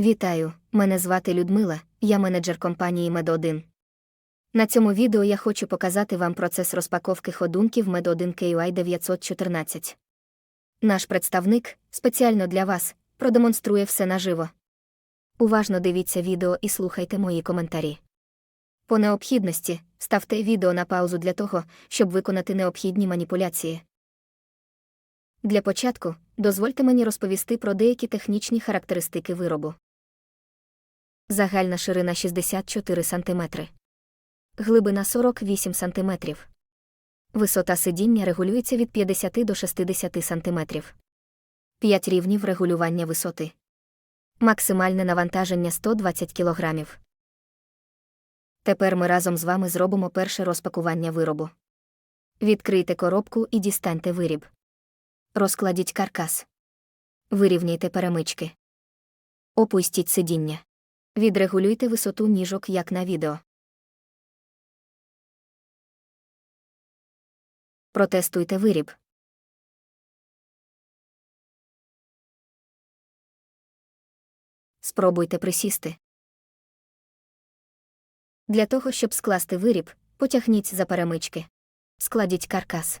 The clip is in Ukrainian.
Вітаю, мене звати Людмила, я менеджер компанії Мед1. На цьому відео я хочу показати вам процес розпаковки ходунків Med1 KUI 914. Наш представник, спеціально для вас, продемонструє все наживо. Уважно дивіться відео і слухайте мої коментарі. По необхідності ставте відео на паузу для того, щоб виконати необхідні маніпуляції. Для початку дозвольте мені розповісти про деякі технічні характеристики виробу. Загальна ширина 64 см. Глибина 48 см. Висота сидіння регулюється від 50 до 60 см. 5 рівнів регулювання висоти. Максимальне навантаження 120 кг. Тепер ми разом з вами зробимо перше розпакування виробу. Відкрийте коробку і дістаньте виріб. Розкладіть каркас. Вирівняйте перемички. Опустіть сидіння. Відрегулюйте висоту ніжок як на відео. Протестуйте виріб. Спробуйте присісти. Для того, щоб скласти виріб, потягніть за перемички. Складіть каркас.